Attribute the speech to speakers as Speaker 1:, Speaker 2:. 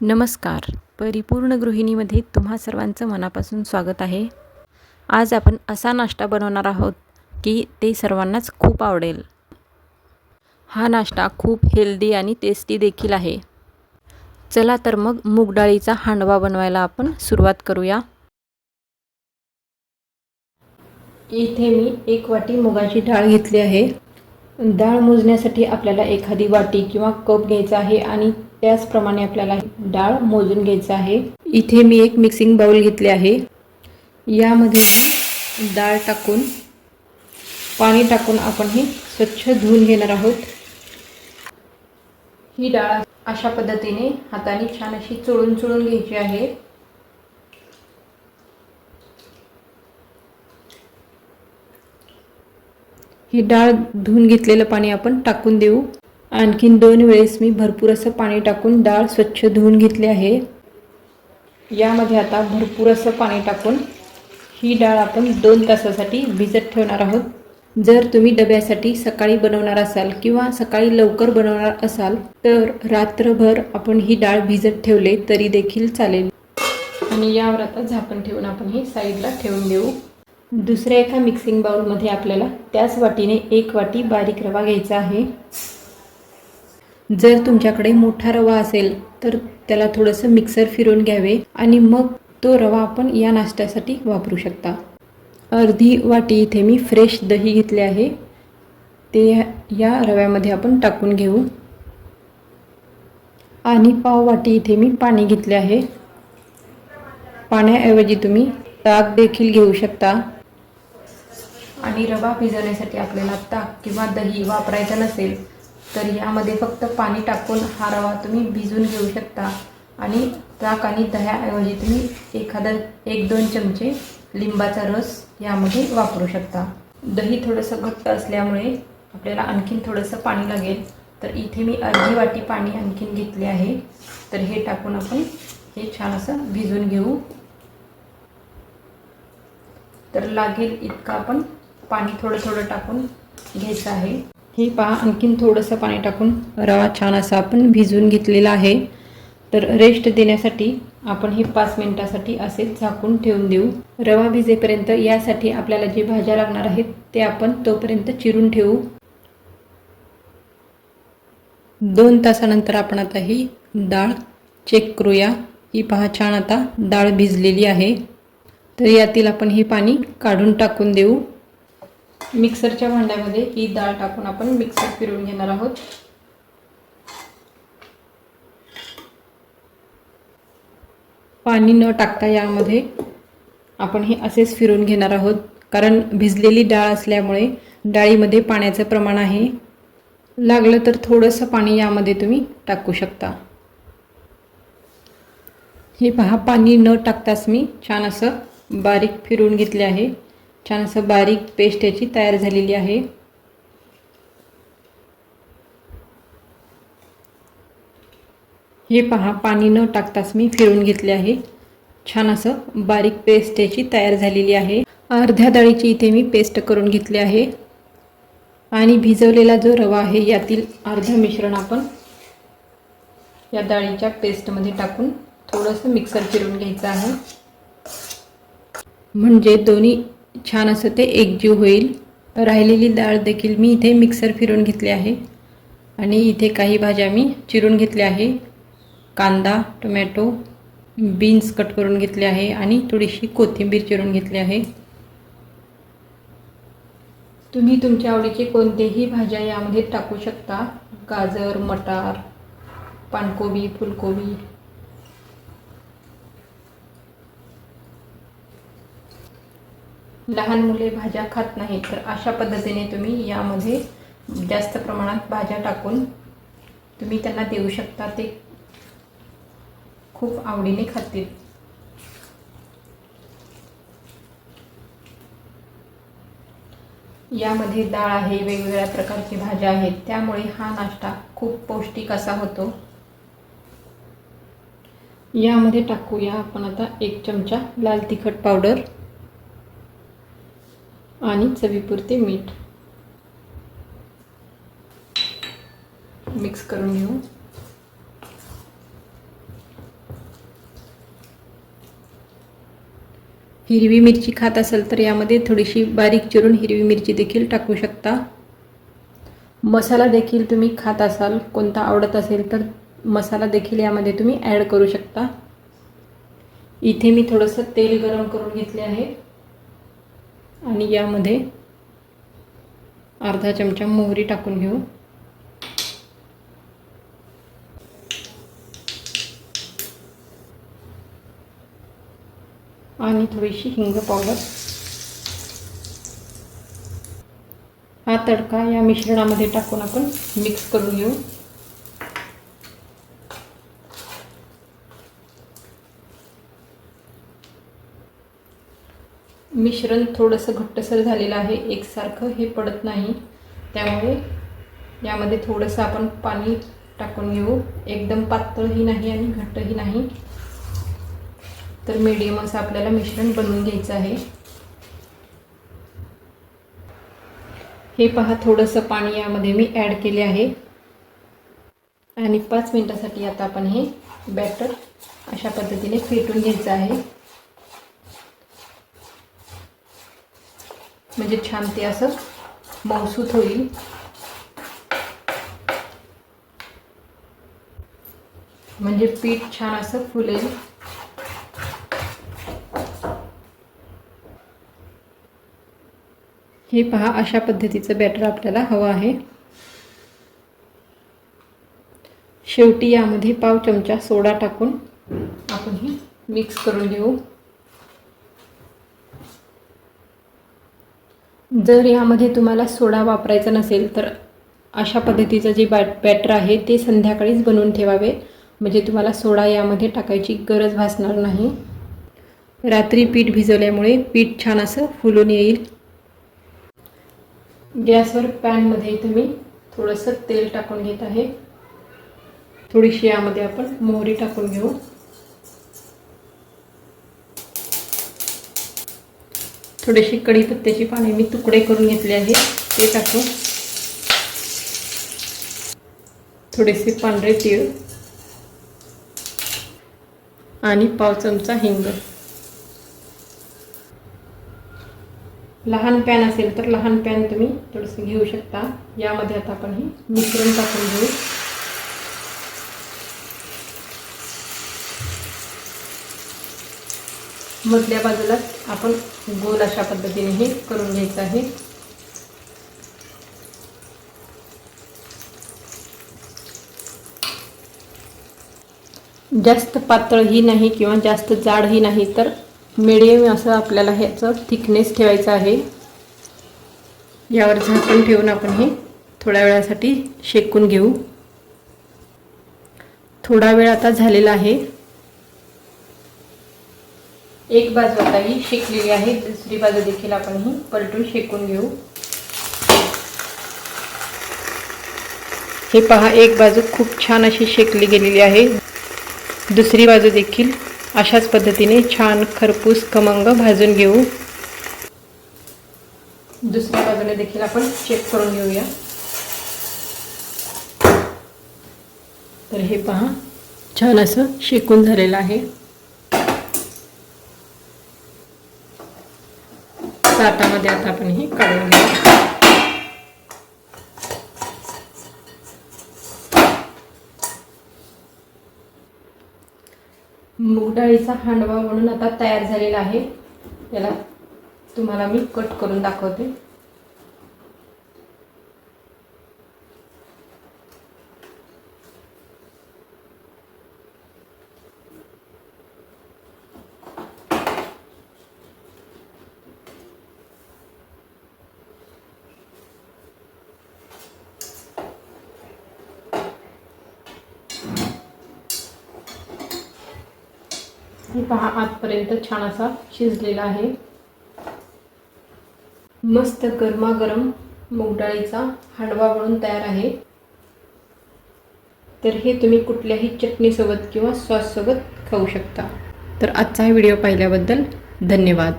Speaker 1: नमस्कार. परिपूर्ण गृहिणीमध्ये तुम्हा सर्वांचं मनापासून स्वागत आहे. आज आपण असा नाश्ता बनवणार आहोत की ते सर्वांनाच खूप आवडेल. हा नाश्ता खूप हेल्दी आणि टेस्टी देखील आहे. चला तर मग मूग डाळीचा हांडवा बनवायला आपण सुरुवात करूया. इथे मी एक वाटी मुगाची डाळ घेतली आहे. डाळ मोजण्यासाठी आपल्याला एखादी वाटी किंवा कप घ्यायचा आहे आणि त्याचप्रमाणे आपल्याला डाळ मोजून घ्यायचं आहे. इथे मी एक मिक्सिंग बाउल घेतले आहे. यामध्ये मी डाळ टाकून पाणी टाकून आपण हे स्वच्छ धुवून घेणार आहोत. ही डाळ अशा पद्धतीने हाताने छान अशी चोळून चोळून घ्यायची आहे. ही डाळ धुवून घेतलेलं पाणी आपण टाकून देऊ. आणखीन दोन वेळेस मी भरपूर असं पाणी टाकून डाळ स्वच्छ धुवून घेतली आहे. यामध्ये आता भरपूर असं पाणी टाकून ही डाळ आपण दोन तासासाठी भिजत ठेवणार आहोत. जर तुम्ही डब्यासाठी सकाळी बनवणार असाल किंवा सकाळी लवकर बनवणार असाल तर रात्रभर आपण ही डाळ भिजत ठेवले तरी देखील चालेल. आणि यावर आता झाकण ठेवून आपण हे साईडला ठेवून देऊ. दुसऱ्या एका मिक्सिंग बाउलमध्ये आपल्याला त्याच वाटीने एक वाटी बारीक रवा घ्यायचा आहे. जर तुमच्याकडे मोठा रवा असेल तर त्याला थोडंसं मिक्सर फिरवून घ्यावे आणि मग तो रवा आपण या नाश्त्यासाठी वापरू शकता. अर्धी वाटी इथे मी फ्रेश दही घेतले आहे. ते या रव्यामध्ये आपण टाकून घेऊ. आणि पाव वाटी इथे मी पाणी घेतले आहे. पाण्याऐवजी तुम्ही ताक देखील घेऊ शकता. आणि रवा भिजवण्यासाठी आपल्याला ताक किंवा दही वापरायचं नसेल तर यामध्ये फक्त पाणी टाकून हा रवा तुम्ही भिजून घेऊ शकता. आणि ताक आणि दह्याऐवजी तुम्ही एखादा एक दोन चमचे लिंबाचा रस यामध्ये वापरू शकता. दही थोडंसं घट्ट असल्यामुळे आपल्याला आणखीन थोडंसं पाणी लागेल. तर इथे मी अर्धी वाटी पाणी आणखीन घेतले आहे. तर हे टाकून आपण हे छान असं भिजून घेऊ. तर लागेल इतकं आपण पाणी थोडं थोडं टाकून घ्यायचं आहे. हे पहा आणखीन थोडंसं पाणी टाकून रवा छान असा आपण भिजवून घेतलेला आहे. तर रेस्ट देण्यासाठी आपण हे पाच मिनिटासाठी असेच झाकून ठेवून देऊ. रवा भिजेपर्यंत यासाठी आपल्याला जे भाज्या लागणार आहेत ते आपण तोपर्यंत चिरून ठेवू. दोन तासानंतर आपण आता ही डाळ चेक करूया. ही पहा छान आता डाळ भिजलेली आहे. तर यातील आपण हे पाणी काढून टाकून देऊ. मिक्सरच्या भांड्यामध्ये ही डाळ टाकून आपण मिक्सर फिरवून घेणार आहोत. पाणी न टाकता यामध्ये आपण हे असेच फिरून घेणार आहोत. कारण भिजलेली डाळ असल्यामुळे डाळीमध्ये पाण्याचं प्रमाण आहे. लागलं तर थोडंसं पाणी यामध्ये तुम्ही टाकू शकता. हे पहा पाणी न टाकताच मी छान असं बारीक फिरून घेतले आहे. छान असं बारीक पेस्ट याची तयार झालेली आहे. हे पहा पाणी न टाकताच मी फिरून घेतले आहे. छान असं बारीक पेस्ट याची तयार झालेली आहे. अर्ध्या डाळीची इथे मी पेस्ट करून घेतली आहे. आणि भिजवलेला जो रवा आहे यातील अर्ध मिश्रण आपण या डाळीच्या पेस्टमध्ये टाकून थोडंसं मिक्सर फिरून घ्यायचं आहे. म्हणजे दोन्ही छान असं ते एकजीव होईल. राहिलेली डाळ देखील मी इथे मिक्सर फिरून घेतली आहे. आणि इथे काही भाज्या मी चिरून घेतल्या आहे. कांदा टोमॅटो बीन्स कट करून घेतले आहे आणि थोडीशी कोथिंबीर चिरून घेतली आहे. तुम्ही तुमच्या आवडीचे कोणतेही भाज्या यामध्ये टाकू शकता. गाजर मटार पानकोबी फुलकोबी लहान मुले भाज्या खात नाहीत तर अशा पद्धतीने तुम्ही यामध्ये जास्त प्रमाणात भाज्या टाकून तुम्ही त्यांना देऊ शकता. ते खूप आवडीने खातील. यामध्ये डाळ आहे वेगवेगळ्या प्रकारची भाज्या आहेत. त्यामुळे हा नाश्ता खूप पौष्टिक असा होतो. यामध्ये टाकूया आपण आता एक चमचा लाल तिखट पावडर. आणि चवीपुरते मीठ. मिक्स करून घेऊ. हिरवी मिरची खात असेल तर यामध्ये थोडीशी बारीक चिरून हिरवी मिरची देखील टाकू शकता. मसाला देखील तुम्ही खात असाल कोणता आवडत असेल तर मसाला देखील यामध्ये तुम्ही ॲड करू शकता. इथे मी थोडंसं तेल गरम करून घेतले आहे. आणि यामध्ये अर्धा चमचा मोहरी टाकून घेऊ. आणि थोडीशी हिंग पावडर. हा तडका या मिश्रणामध्ये टाकून आपण मिक्स करून घेऊ. मिश्रण थोडंसं घट्टसर झालेलं आहे. एकसारखं हे पडत नाही. त्यामुळे यामध्ये थोडंसं आपण पाणी टाकून घेऊ. एकदम पातळही नाही आणि घट्टही नाही. तर मीडियम असं आपल्याला मिश्रण बनवून घ्यायचं आहे. हे पहा थोडंसं पाणी यामध्ये मी ॲड केले आहे. आणि पाच मिनटासाठी आता आपण हे बॅटर अशा पद्धतीने फेटून घ्यायचं आहे. म्हणजे छान ते असं मौसूत होईल. म्हणजे पीठ छान असं फुलेल. हे पहा अशा पद्धतीचं बॅटर आपल्याला हवं आहे. शेवटी यामध्ये पाव चमचा सोडा टाकून आपण हे मिक्स करून घेऊ. जर यामध्ये तुम्हाला सोडा वापरायचा नसेल तर अशा पद्धतीचं जे बॅट बॅटर आहे ते संध्याकाळीच बनवून ठेवावे. म्हणजे तुम्हाला सोडा यामध्ये टाकायची गरज भासणार नाही. रात्री पीठ भिजवल्यामुळे पीठ छान असं फुलून येईल. गॅसवर पॅनमध्ये तुम्ही थोडंसं तेल टाकून घेत आहे. थोडीशी यामध्ये आपण मोहरी टाकून घेऊ. थोडीशी कढीपत्त्याची पाने मी तुकडे करून घेतले आहे. ते टाकू. थोडेसे पांढरे तीळ. आणि पाव चमचा हिंग. लहान पॅन असेल तर लहान पॅन तुम्ही थोडंसं घेऊ शकता. यामध्ये आता आपण हे मिश्रण टाकून घेऊ. मधल्या बाजूला आपण गोल अशा पद्धतीने हे करून घ्यायचं आहे. जास्त पातळही नाही किंवा जास्त जाडही नाही तर मिडियम असं आपल्याला ह्याचं थिकनेस ठेवायचं आहे. यावर झाकून ठेवून आपण हे थोड्या वेळासाठी शेकून घेऊ. थोडा वेळ आता झालेला आहे. एक बाजू आता ही शेकलेली आहे दुसरी बाजू देखील आपण ही पलटून शेकून घेऊ. हे पहा एक बाजू खूप छान अशी शेकली गेलेली आहे. दुसरी बाजू देखील अशाच पद्धतीने छान खरपूस खमंग भाजून घेऊ. दुसऱ्या बाजूने देखील आपण चेक करून घेऊया. तर हे पहा छान असं शेकून झालेलं आहे. ताटामध्ये आता आपण हे काढून घेऊ. मूग डाळीचा हांडवा म्हणून आता तयार झालेला आहे. याला तुम्हाला मी कट करून दाखवते. हे पहा आतपर्यंत छान असा शिजलेला आहे. मस्त गरमागरम मूगडाळीचा हांडवा बनून तयार आहे. तर हे तुम्ही कुठल्याही चटणीसोबत किंवा सॉससोबत खाऊ शकता. तर आजचा हा व्हिडिओ पाहिल्याबद्दल धन्यवाद.